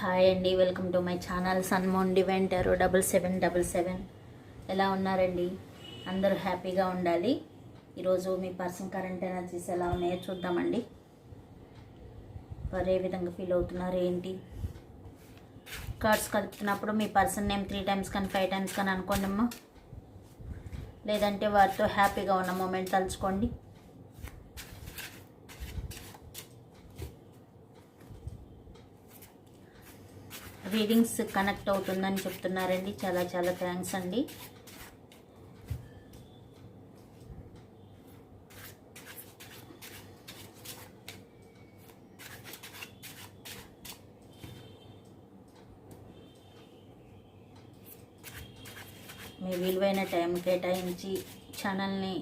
Hi అండి welcome to my channel సన్మోన్ డివెంటరు double double seven double seven. ఎలా ఉన్నారండి? అందరూ హ్యాపీగా ఉండాలి. ఈరోజు మీ పర్సన్ కరెంట్ ఎనర్జీస్ ఎలా ఉన్నాయో చూద్దామండి. వారు ఏ విధంగా ఫీల్ అవుతున్నారు ఏంటి? కార్డ్స్ కలుపుతున్నప్పుడు మీ పర్సన్ నేమ్ త్రీ టైమ్స్ కానీ ఫైవ్ టైమ్స్ కానీ అనుకోండి అమ్మా లేదంటే వారితో హ్యాపీగా ఉన్న మూమెంట్ తలుచుకోండి. రీడింగ్స్ కనెక్ట్ అవుతుందని చెప్తున్నారండి. చాలా చాలా థ్యాంక్స్ అండి. మీ విలువైన టైం కేటాయించి ఛానల్ని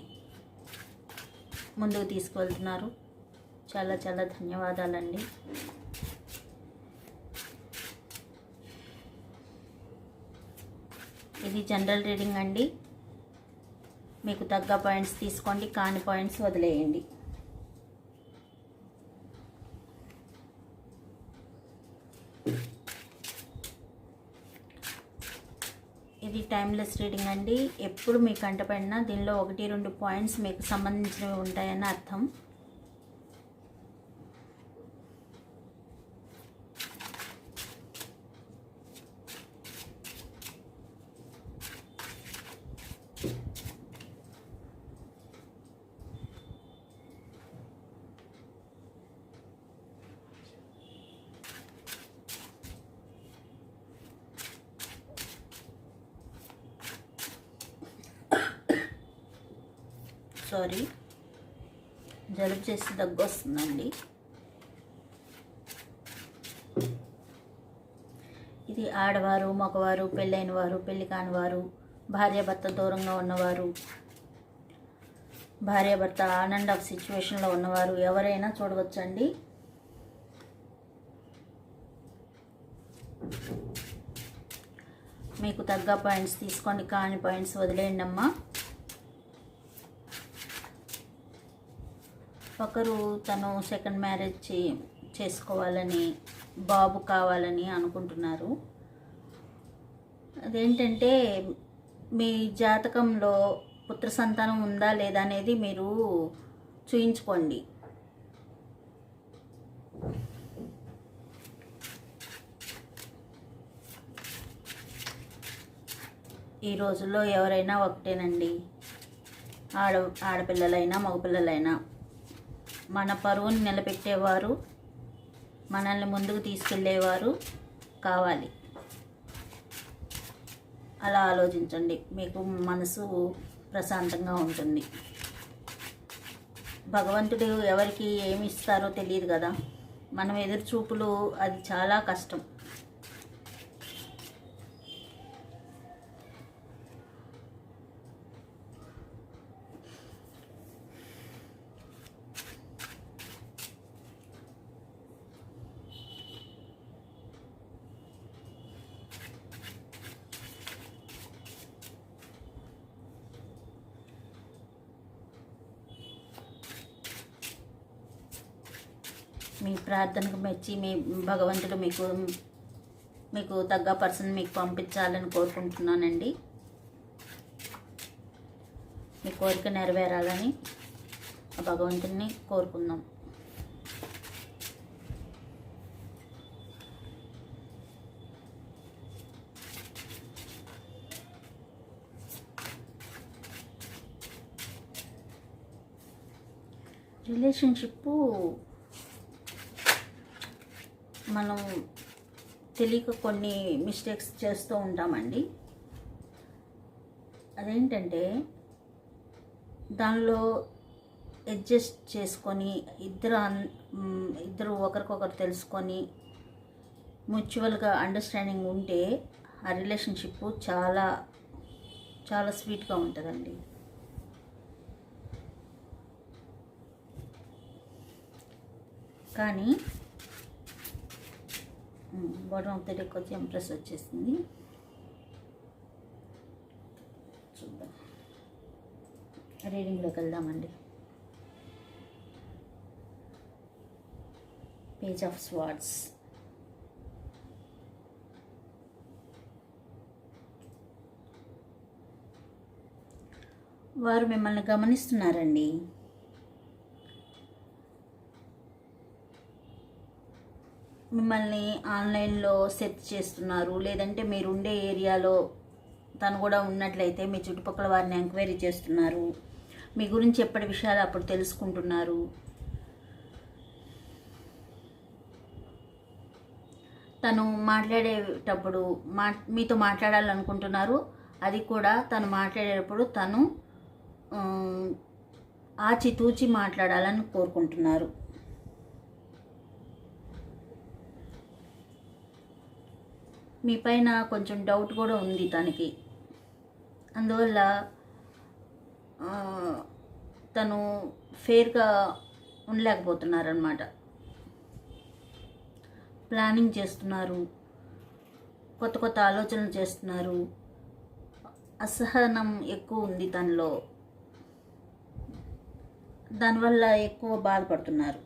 ముందుకు తీసుకువెళ్తున్నారు. చాలా చాలా ధన్యవాదాలండి. ఇది జనరల్ రీడింగ్ అండి. మీకు తగ్గ పాయింట్స్ తీసుకోండి కాని పాయింట్స్ వదిలేయండి. ఇది టైమ్లెస్ రీడింగ్ అండి. ఎప్పుడు మీకు కంటపడినా దీనిలో ఒకటి రెండు పాయింట్స్ మీకు సంబంధించినవి ఉంటాయని అర్థం. సారీ. జలుబు చేసి దగ్గు వస్తుందండి. ఇది ఆడవారు మగవారు పెళ్ళైన వారు పెళ్ళి కాని వారు భార్యాభర్త దూరంగా ఉన్నవారు భార్యాభర్త ఆన్ అండ్ ఆఫ్ సిచ్యువేషన్లో ఉన్నవారు ఎవరైనా చూడవచ్చండి. మీకు తగ్గ పాయింట్స్ తీసుకోండి కాని పాయింట్స్ వదిలేయండి అమ్మా ఒకరు తను సెకండ్ మ్యారేజ్ చే చేసుకోవాలని బాబు కావాలని అనుకుంటున్నారు. అదేంటంటే మీ జాతకంలో పుత్ర సంతానం ఉందా లేదా అనేది మీరు చూయించుకోండి. ఈ రోజుల్లో ఎవరైనా ఒకటేనండి. ఆడ ఆడపిల్లలైనా మగపిల్లలైనా. మన పరువుని నిలబెట్టేవారు మనల్ని ముందుకు తీసుకెళ్ళేవారు కావాలి. అలా ఆలోచించండి. మీకు మనసు ప్రశాంతంగా ఉంటుంది. భగవంతుడు ఎవరికి ఏమి ఇస్తారో తెలియదు కదా. మనం ఎదురు చూపులు అది చాలా కష్టం. మీ ప్రార్థనకు మెచ్చి మీ భగవంతుడు మీకు మీకు తగ్గ పర్సన్ మీకు పంపించాలని కోరుకుంటున్నానండి. మీ కోరిక నెరవేరాలని ఆ భగవంతుడిని కోరుకుందాం. రిలేషన్షిప్ మనం తెలియక కొన్ని మిస్టేక్స్ చేస్తూ ఉంటామండి. అదేంటంటే దానిలో అడ్జస్ట్ చేసుకొని ఇద్దరు అన్- ఇద్దరు ఒకరికొకరు తెలుసుకొని మ్యూచువల్గా అండర్స్టాండింగ్ ఉంటే ఆ రిలేషన్షిప్ చాలా చాలా స్వీట్గా ఉంటుందండి. కానీ బాటమ్ ఆఫ్ ద డెక్ వచ్చి ఎంప్రెస్ వచ్చేసింది. చూద్దాం. రీడింగ్లోకి వెళ్దామండి. పేజ్ ఆఫ్ స్వార్డ్స్ వారు మిమ్మల్ని గమనిస్తున్నారండి. మిమ్మల్ని ఆన్లైన్లో సెర్చ్ చేస్తున్నారు. లేదంటే మీరు ఉండే ఏరియాలో తను కూడా ఉన్నట్లయితే మీ చుట్టుపక్కల వారిని ఎంక్వైరీ చేస్తున్నారు. మీ గురించి ఎప్పటి విషయాలు అప్పుడు తెలుసుకుంటున్నారు? తను మాట్లాడేటప్పుడు మా మీతో మాట్లాడాలనుకుంటున్నారు. అది కూడా తను మాట్లాడేటప్పుడు తను ఆచితూచి మాట్లాడాలని కోరుకుంటున్నారు. మీ పైన కొంచెం డౌట్ కూడా ఉంది తనకి. అందువల్ల తను ఫేర్గా ఉండలేకపోతున్నారనమాట ప్లానింగ్ చేస్తున్నారు. కొత్త కొత్త ఆలోచనలు చేస్తున్నారు. అసహనం ఎక్కువ ఉంది తనలో. దానివల్ల ఎక్కువ బాధపడుతున్నారు.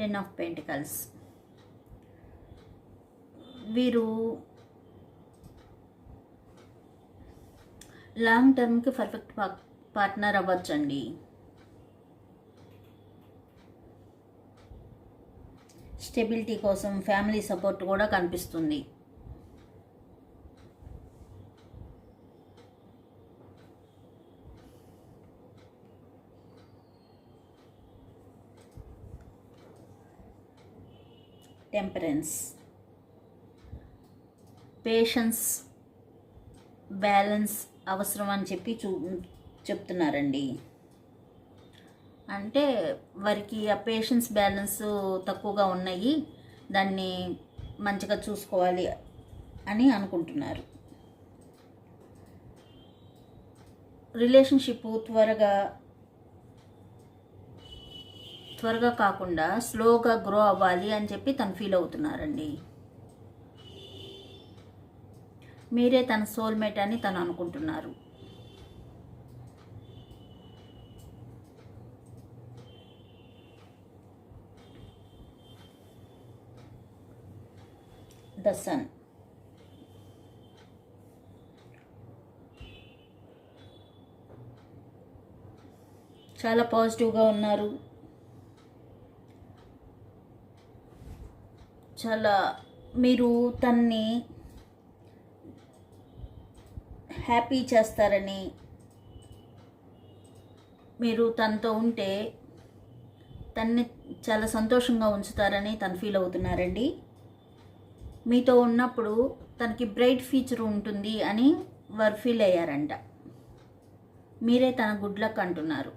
Ten of pentacles. వీరు లాంగ్ టర్మ్కి పర్ఫెక్ట్ పార్ట్నర్ అవ్వచ్చండి. స్టెబిలిటీ కోసం ఫ్యామిలీ సపోర్ట్ కూడా కనిపిస్తుంది. టెంపరెన్స్ పేషెన్స్ బ్యాలెన్స్ అవసరం అని చెప్పి చూ చెప్తున్నారండి. అంటే వారికి ఆ పేషెన్స్ బ్యాలెన్స్ తక్కువగా ఉన్నాయి దాన్ని మంచిగా చూసుకోవాలి అని అనుకుంటున్నారు. రిలేషన్షిప్ త్వరగా త్వరగా కాకుండా స్లోగా గ్రో అవ్వాలి అని చెప్పి తను ఫీల్ అవుతున్నారండి. మీరే తన సోల్మేట్ అని తను అనుకుంటున్నారు. The sun. చాలా పాజిటివ్గా ఉన్నారు. చాలా మీరు తన్ని హ్యాపీ చేస్తారని మీరు తనతో ఉంటే తన్ని చాలా సంతోషంగా ఉంచుతారని తను ఫీల్ అవుతున్నారండి. మీతో ఉన్నప్పుడు తనకి బ్రైట్ ఫ్యూచర్ ఉంటుంది అని వారు ఫీల్ అయ్యారంట. మీరే తన గుడ్ లక్ అంటున్నారు.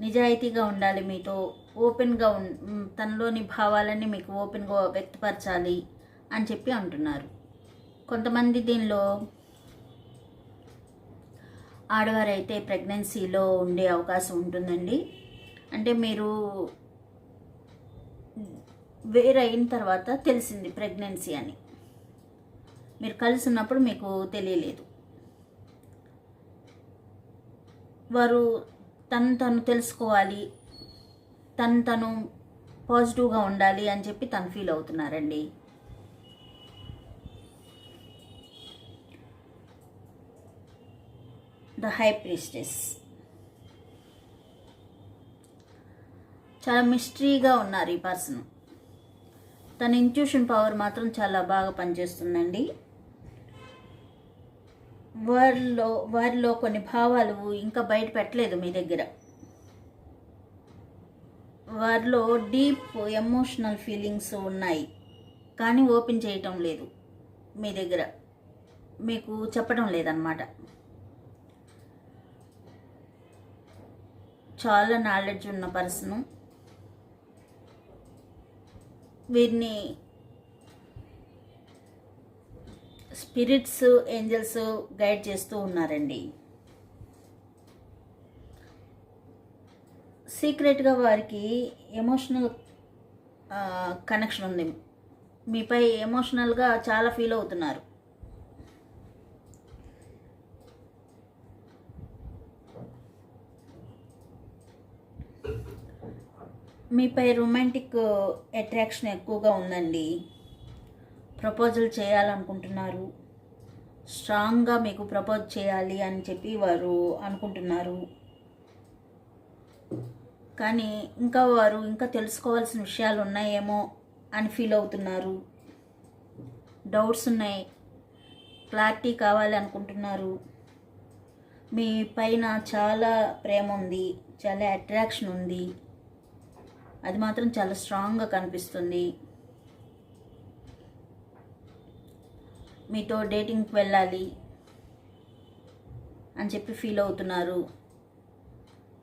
నిజాయితీగా ఉండాలి మీతో ఓపెన్గా ఉన్ తనలోని భావాలన్నీ మీకు ఓపెన్గా వ్యక్తపరచాలి అని చెప్పి అంటున్నారు. కొంతమంది దీనిలో ఆడవారైతే ప్రెగ్నెన్సీలో ఉండే అవకాశం ఉంటుందండి. అంటే మీరు వేరైన తర్వాత తెలిసింది ప్రెగ్నెన్సీ అని. మీరు కలిసి ఉన్నప్పుడు మీకు తెలియలేదు. వారు తను తను తెలుసుకోవాలి తను తను పాజిటివ్గా ఉండాలి అని చెప్పి తను ఫీల్ అవుతున్నారండి. ద హై ప్రీస్టెస్ చాలా మిస్టరీగా ఉన్నారు ఈ పర్సన్ తన ఇంట్యూషన్ పవర్ మాత్రం చాలా బాగా పనిచేస్తుందండి. వారిలో వారిలో కొన్ని భావాలు ఇంకా బయట పెట్టలేదు మీ దగ్గర. వారిలో డీప్ ఎమోషనల్ ఫీలింగ్స్ ఉన్నాయి. కానీ ఓపెన్ చేయటం లేదు. మీ దగ్గర మీకు చెప్పడం లేదన్నమాట. చాలా నాలెడ్జ్ ఉన్న పర్సను. వీరిని స్పిరిట్స్ ఏంజల్స్ గైడ్ చేస్తూ ఉన్నారండి. సీక్రెట్గా వారికి ఎమోషనల్ కనెక్షన్ ఉంది. మీపై ఎమోషనల్గా చాలా ఫీల్ అవుతున్నారు. మీపై రొమాంటిక్ అట్రాక్షన్ ఎక్కువగా ఉందండి. ప్రపోజల్ చేయాలనుకుంటున్నారు. స్ట్రాంగ్గా మీకు ప్రపోజ్ చేయాలి అని చెప్పి వారు అనుకుంటున్నారు. కానీ ఇంకా వారు ఇంకా తెలుసుకోవాల్సిన విషయాలు ఉన్నాయేమో అని ఫీల్ అవుతున్నారు. డౌట్స్ ఉన్నాయి. క్లారిటీ కావాలి అనుకుంటున్నారు. మీ పైన చాలా ప్రేమ ఉంది. చాలా అట్రాక్షన్ ఉంది. అది మాత్రం చాలా స్ట్రాంగ్గా కనిపిస్తుంది. మీతో డేటింగ్కి వెళ్ళాలి అని చెప్పి ఫీల్ అవుతున్నారు.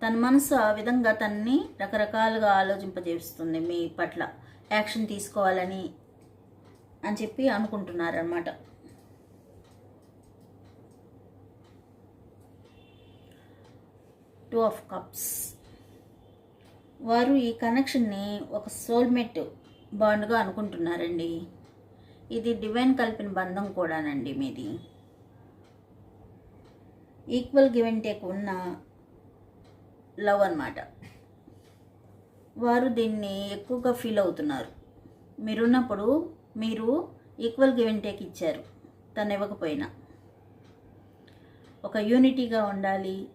తన మనసు ఆ విధంగా తన్ని రకరకాలుగా ఆలోచింపజేస్తుంది మీ పట్ల. యాక్షన్ తీసుకోవాలని అని చెప్పి అనుకుంటున్నారనమాట టూ ఆఫ్ కప్స్ వారు ఈ కనెక్షన్ని ఒక సోల్మేట్ బాండ్గా అనుకుంటున్నారండి. ఇది డివైన్ కలిపిన బంధం కూడానండి మీది. ఈక్వల్ గివ్ అండ్ టేక్ ఉన్న లవ్ అనమాట వారు దీన్ని ఎక్కువగా ఫీల్ అవుతున్నారు. మీరున్నప్పుడు మీరు ఈక్వల్ గివ్ అండ్ టేక్ ఇచ్చారు. తను ఇవ్వకపోయినా. ఒక యూనిటీగా ఉండాలి.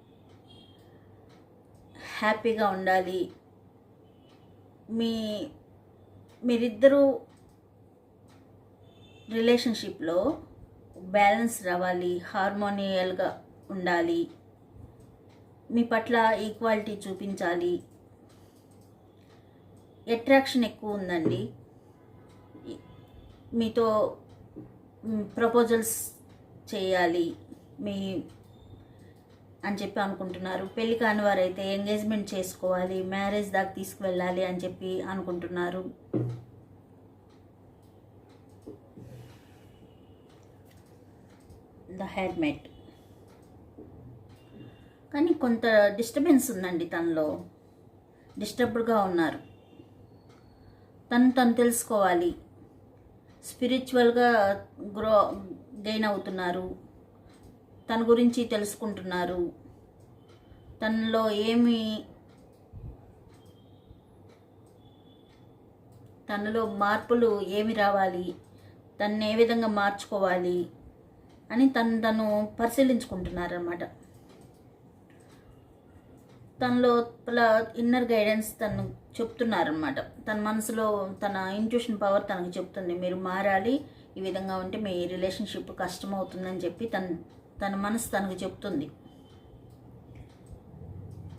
హ్యాపీగా ఉండాలి. మీ మీరిద్దరూ రిలేషన్షిప్లో బ్యాలెన్స్ రావాలి. హార్మోనియల్గా ఉండాలి. మీ పట్ల ఈక్వాలిటీ చూపించాలి. అట్రాక్షన్ ఎక్కువ ఉందండి. మీతో ప్రపోజల్స్ చేయాలి. మీ అని చెప్పి అనుకుంటున్నారు. పెళ్ళి కాని వారైతే ఎంగేజ్మెంట్ చేసుకోవాలి. మ్యారేజ్ దాకా తీసుకువెళ్ళాలి అని చెప్పి అనుకుంటున్నారు. ద హెడ్మెట్ కానీ కొంత డిస్టర్బెన్స్ ఉందండి తనలో. డిస్టర్బ్డ్గా ఉన్నారు. తను తను తెలుసుకోవాలి. స్పిరిచువల్గా గ్రో గెయిన్ అవుతున్నారు. తన గురించి తెలుసుకుంటున్నారు. తనలో ఏమి తనలో మార్పులు ఏమి రావాలి? తను ఏ విధంగా మార్చుకోవాలి? అని తను తను పరిశీలించుకుంటున్నారన్నమాట. తనలో ఇన్నర్ గైడెన్స్ తను చెప్తున్నారనమాట తన మనసులో తన ఇంట్యూషన్ పవర్ తనకు చెప్తుంది. మీరు మారాలి ఈ విధంగా ఉంటే మీ రిలేషన్షిప్ కష్టమవుతుందని చెప్పి తన తన మనసు తనకు చెప్తుంది.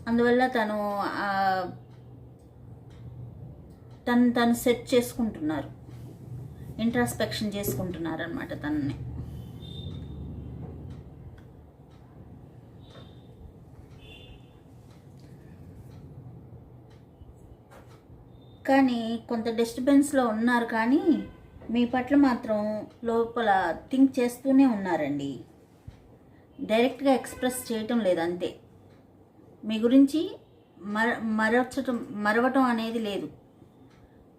అందువల్ల తను తను తను సెట్ చేసుకుంటున్నారు. ఇంట్రాస్పెక్షన్ చేసుకుంటున్నారు అనమాట తనని. కానీ కొంత డిస్టర్బెన్స్లో ఉన్నారు కానీ మీ పట్ల మాత్రం లోపల థింక్ చేస్తూనే ఉన్నారండి. డైరెక్ట్గా ఎక్స్ప్రెస్ చేయటం లేదు అంతే మీ గురించి మర మరచటం మరవటం అనేది లేదు.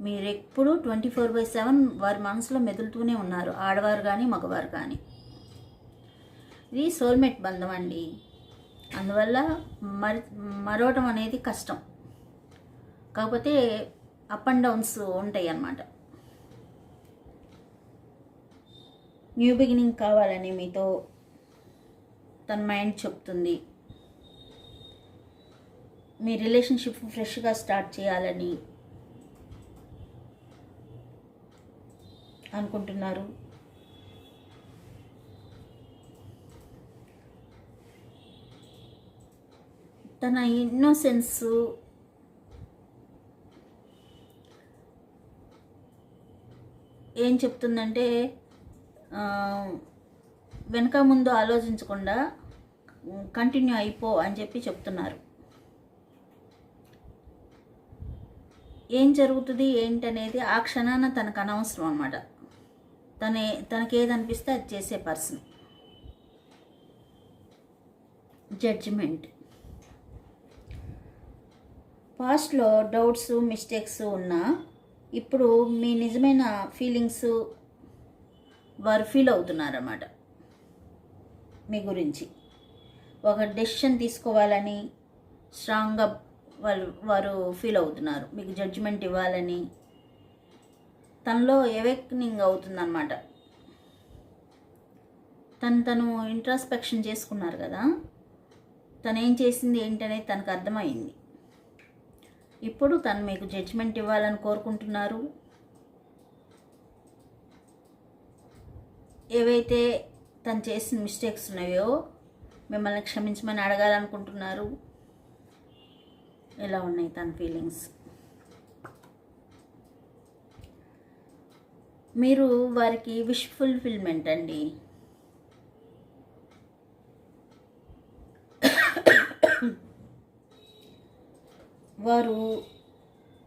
మీరు ఎప్పుడు ట్వంటీ ఫోర్ బై సెవెన్ వారి మనసులో మెదులుతూనే ఉన్నారు. ఆడవారు కానీ మగవారు కానీ. ఇది సోల్మేట్ బంధం అండి. అందువల్ల మరి మరవటం అనేది కష్టం. కాకపోతే అప్ అండ్ డౌన్స్ ఉంటాయి అన్నమాట. న్యూ బిగినింగ్ కావాలని మీతో తన మైండ్ చెప్తుంది. మీ రిలేషన్షిప్ ఫ్రెష్గా స్టార్ట్ చేయాలని అనుకుంటున్నారు. తన ఇన్నోసెన్స్ ఏం చెప్తుందంటే వెనక ముందు ఆలోచించకుండా కంటిన్యూ అయిపో అని చెప్పి చెప్తున్నారు. ఏం జరుగుతుంది ఏంటనేది ఆ క్షణాన తనకు అనవసరం అనమాట తనే తనకి ఏది అనిపిస్తే అది చేసే పర్సన్. జడ్జిమెంట్ పాస్ట్లో డౌట్స్ మిస్టేక్స్ ఉన్నా ఇప్పుడు మీ నిజమైన ఫీలింగ్స్ వారు ఫీల్ అవుతున్నారన్నమాట. మీ గురించి. ఒక డెసిషన్ తీసుకోవాలని స్ట్రాంగ్గా వాళ్ళు వారు ఫీల్ అవుతున్నారు. మీకు జడ్జిమెంట్ ఇవ్వాలని. తనలో ఎవేక్నింగ్ అవుతుందన్నమాట. తను తను ఇంట్రాస్పెక్షన్ చేసుకున్నారు కదా. తను ఏం చేసింది ఏంటనేది తనకు అర్థమైంది. ఇప్పుడు తను మీకు జడ్జిమెంట్ ఇవ్వాలని కోరుకుంటున్నారు. ఏవైతే తను చేసిన మిస్టేక్స్ ఉన్నాయో మిమ్మల్ని క్షమించమని అడగాలనుకుంటున్నారు. ఎలా ఉన్నాయి తన ఫీలింగ్స్ మీరు వారికి విష్ ఫుల్ఫిల్మెంట్ అండి. వారు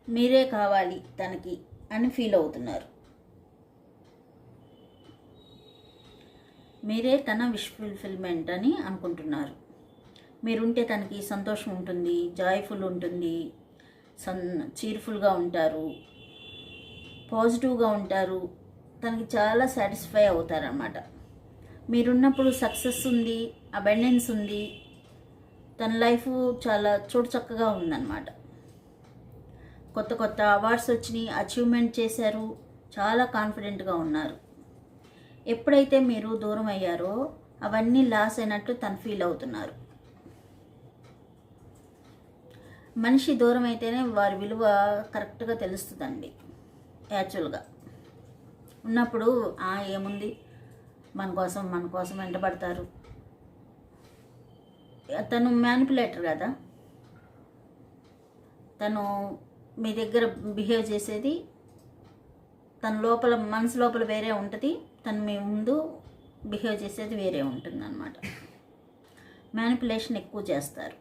మీరే కావాలి తనకి అని ఫీల్ అవుతున్నారు. మీరే తన విష్ ఫుల్ఫిల్మెంట్ అని అనుకుంటున్నారు. మీరుంటే తనకి సంతోషం ఉంటుంది జాయ్ఫుల్ ఉంటుంది సన్ చీర్ఫుల్గా ఉంటారు పాజిటివ్గా ఉంటారు తనకి చాలా సాటిస్ఫై అవుతారనమాట మీరున్నప్పుడు సక్సెస్ ఉంది అబెండెన్స్ ఉంది తన లైఫ్ చాలా చూడు చక్కగా ఉందన్నమాట. కొత్త కొత్త అవార్డ్స్ వచ్చినాయి అచీవ్మెంట్ చేశారు. చాలా కాన్ఫిడెంట్గా ఉన్నారు. ఎప్పుడైతే మీరు దూరం అయ్యారో అవన్నీ లాస్ అయినట్లు తను ఫీల్ అవుతున్నారు. మనిషి దూరం అయితేనే వారి విలువ కరెక్ట్గా తెలుస్తుందండి. యాక్చువల్గా. ఉన్నప్పుడు ఏముంది? మన కోసం మన కోసం వెంటబడతారు తను మ్యానిపులేటర్ కదా? తను మీ దగ్గర బిహేవ్ చేసేది తన లోపల మనసు లోపల వేరే ఉంటుంది తను మీ ముందు బిహేవ్ చేసేది వేరే ఉంటుంది అనమాట మ్యానిపులేషన్ ఎక్కువ చేస్తారు.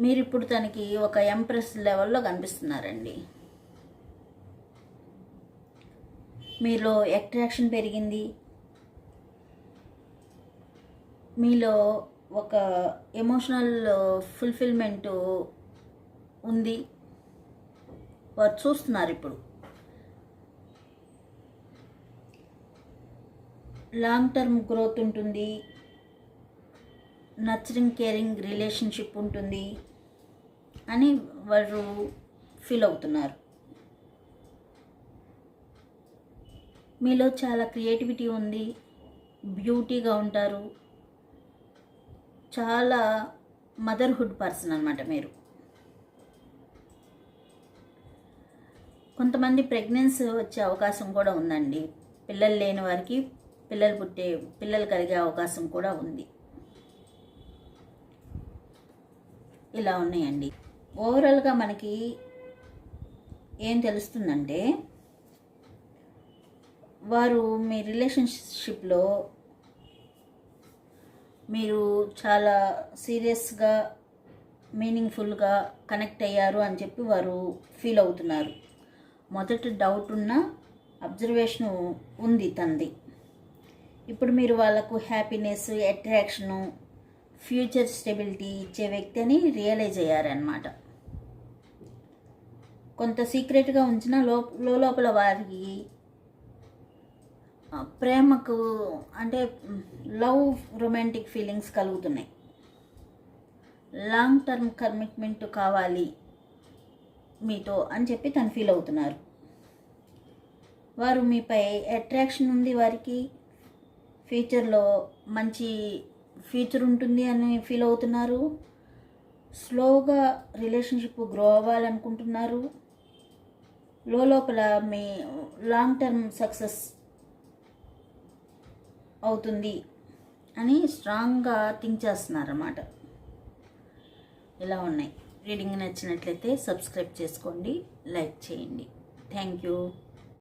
మీరు ఇప్పుడు తనకి ఒక ఎంప్రెస్ లెవెల్లో కనిపిస్తున్నారండి. మీలో అట్రాక్షన్ పెరిగింది. మీలో ఒక ఎమోషనల్ ఫుల్ఫిల్మెంట్ uh, uh, ఉంది. వారు చూస్తున్నారు ఇప్పుడు. లాంగ్ టర్మ్ గ్రోత్ ఉంటుంది. నర్చరింగ్ కేరింగ్ రిలేషన్షిప్ ఉంటుంది. అని వారు ఫీల్ అవుతున్నారు. మీలో చాలా క్రియేటివిటీ ఉంది. బ్యూటీగా ఉంటారు. చాలా మదర్హుడ్ పర్సన్ అనమాట మీరు. కొంతమంది ప్రెగ్నెన్సీ వచ్చే అవకాశం కూడా ఉందండి. పిల్లలు లేని వారికి పిల్లలు పుట్టే పిల్లలు కలిగే అవకాశం కూడా ఉంది. ఇలా ఉన్నాయండి. ఓవరాల్గా మనకి ఏం తెలుస్తుందంటే వారు మీ రిలేషన్షిప్లో మీరు చాలా సీరియస్గా మీనింగ్ఫుల్గా కనెక్ట్ అయ్యారు అని చెప్పి వారు ఫీల్ అవుతున్నారు. మొదట డౌట్ ఉన్న అబ్జర్వేషను ఉంది తంది ఇప్పుడు మీరు వాళ్ళకు హ్యాపీనెస్ అట్రాక్షను ఫ్యూచర్ స్టెబిలిటీ ఇచ్చే వ్యక్తి అని రియలైజ్ అయ్యారనమాట కొంత సీక్రెట్గా ఉంచిన లో లోపల వారికి ప్రేమకు అంటే లవ్ రొమాంటిక్ ఫీలింగ్స్ కలుగుతున్నాయి. లాంగ్ టర్మ్ కమిట్మెంట్ కావాలి మీతో అని చెప్పి తను ఫీల్ అవుతున్నారు. వారు మీపై అట్రాక్షన్ ఉంది వారికి ఫ్యూచర్లో మంచి ఫ్యూచర్ ఉంటుంది అని ఫీల్ అవుతున్నారు. స్లోగా రిలేషన్షిప్ గ్రో అవ్వాలనుకుంటున్నారు. లోపల మీ లాంగ్ టర్మ్ సక్సెస్ అవుతుంది అని స్ట్రాంగ్గా థింక్ చేస్తున్నారు అన్నమాట ఇలా ఉన్నాయి. రీడింగ్ నచ్చినట్లయితే సబ్స్క్రైబ్ చేసుకోండి లైక్ చేయండి. Thank you